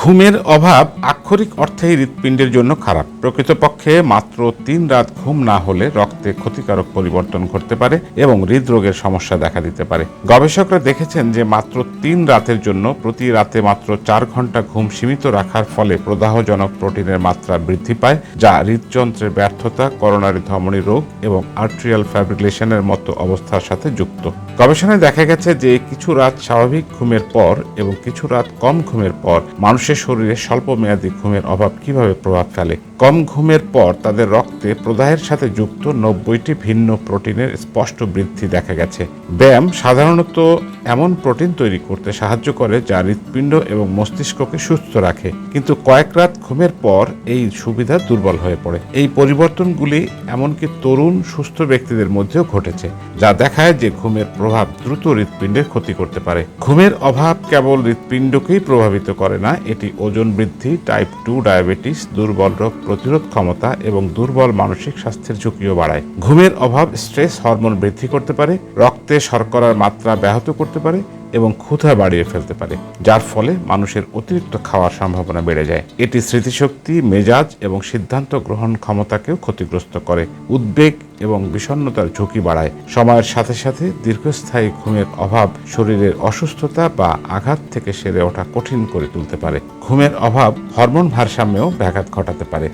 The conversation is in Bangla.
ঘুমের অভাব আক্ষরিক অর্থেই হৃৎপিণ্ডের জন্য খারাপ। প্রকৃতপক্ষে মাত্র তিন রাত ঘুম না হলে রক্তে ক্ষতিকারক পরিবর্তন ঘটতে পারে এবং হৃদরোগের সমস্যা দেখা দিতে পারে। গবেষকরা দেখেছেন যে মাত্র তিন রাতের জন্য প্রতি রাতে মাত্র চার ঘণ্টা ঘুম সীমিত রাখার ফলে প্রদাহজনক প্রোটিনের মাত্রা বৃদ্ধি পায়, যা হৃদযন্ত্রের ব্যর্থতা, করোনারি ধমনী রোগ এবং আর্ট্রিয়াল ফ্যাব্রিলেশনের মতো অবস্থার সাথে যুক্ত। গবেষণায় দেখা গেছে যে কিছু রাত স্বাভাবিক ঘুমের পর এবং কিছু রাত কম ঘুমের পর মানুষের শরীরে স্বল্পমেয়াদী ঘুমের অভাব কীভাবে প্রভাব ফেলে? কম ঘুমের পর তাদের রক্তে প্রদাহের সাথে যুক্ত নব্বইটি ভিন্ন প্রোটিনের স্পষ্ট বৃদ্ধি দেখা গেছে। ব্যায়াম সাধারণত এমন প্রোটিন তৈরি করতে সাহায্য করে যা হৃৎপিণ্ড এবং মস্তিষ্ককে সুস্থ রাখে। কিন্তু কয়েক রাত ঘুমের পর এই সুবিধা দুর্বল হয়ে পড়ে। এই পরিবর্তনগুলি এমনকি তরুণ, সুস্থ ব্যক্তিদের মধ্যেও ঘটেছে, যা দেখায় যে ঘুমের প্রভাব দ্রুত হৃৎপিণ্ডের ক্ষতি করতে পারে। ঘুমের অভাব কেবল হৃৎপিণ্ডকেই প্রভাবিত করে না, এটি ওজন বৃদ্ধি টাইপ টু ডায়াবেটিস দুর্বল রোগ প্রতিরোধ ক্ষমতা এবং দুর্বল মানসিক স্বাস্থ্যের ঝুঁকিও বাড়ায়। ঘুমের অভাব স্ট্রেস হরমোন বৃদ্ধি করতে পারে, রক্তে শর্করার মাত্রা ব্যাহত করতে পারে এবং ক্ষুধা বাড়িয়ে ফেলতে পারে, যার ফলে মানুষের অতিরিক্ত খাওয়ার সম্ভাবনা বেড়ে যায়। এটি স্মৃতিশক্তি, মেজাজ এবং সিদ্ধান্ত গ্রহণ ক্ষমতাকেও ক্ষতিগ্রস্ত করে। উদ্বেগ এবং বিষণ্ণতার ঝুঁকি বাড়ায়। সময়ের সাথে সাথে দীর্ঘস্থায়ী ঘুমের অভাব শরীরের অসুস্থতা বা আঘাত থেকে সেরে ওঠা কঠিন করে তুলতে পারে। ঘুমের অভাব হরমোন ভারসাম্যেও ব্যাঘাত ঘটাতে পারে।